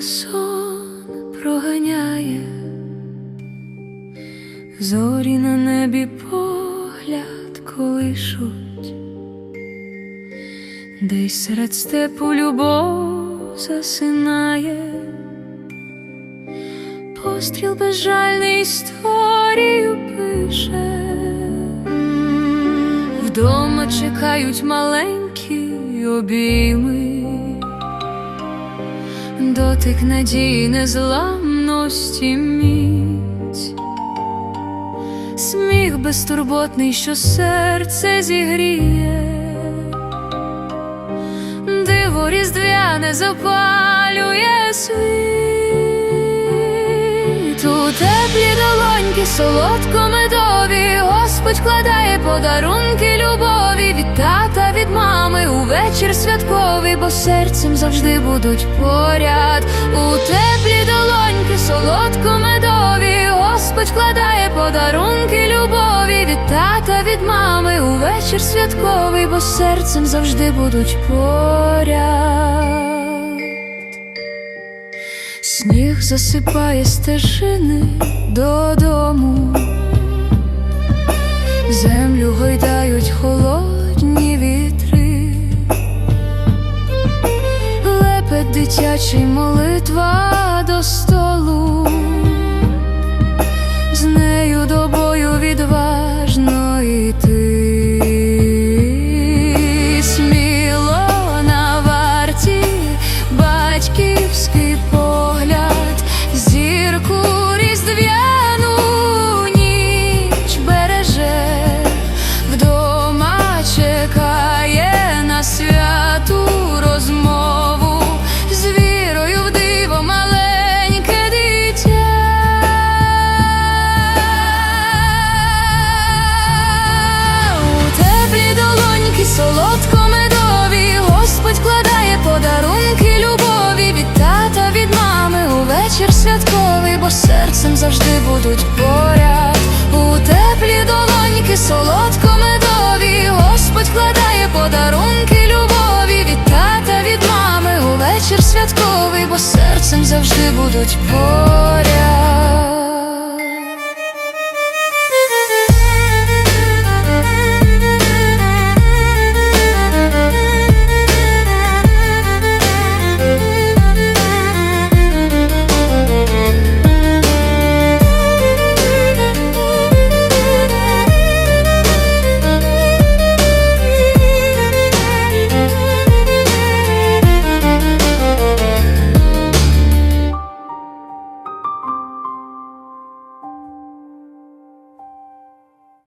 сон проганяє, зорі на небі погляд колишуть, десь серед степу любов засинає, постріл безжальний історію пише. Вдома чекають маленькі обійми, дотик надії незламності міць, сміх безтурботний, що серце зігріє, диво різдвяне запалює світ, у теплі долоньки солодко Господь кладає подарунки любові від тата, від мами у вечір святковий, бо серцем завжди будуть поряд. У теплі долоньки солодко медові, Господь кладає подарунки любові від тата, від мами у вечір святковий, бо серцем завжди будуть поряд. Сніг засипає стежини додому, гойдають холодні вітри, лепет дитячий молитва до столу, вечір бо серцем завжди будуть поряд. У теплі долоньки солодко медові, Господь вкладає подарунки любові від тата, від мами у вечір святковий, бо серцем завжди будуть поряд.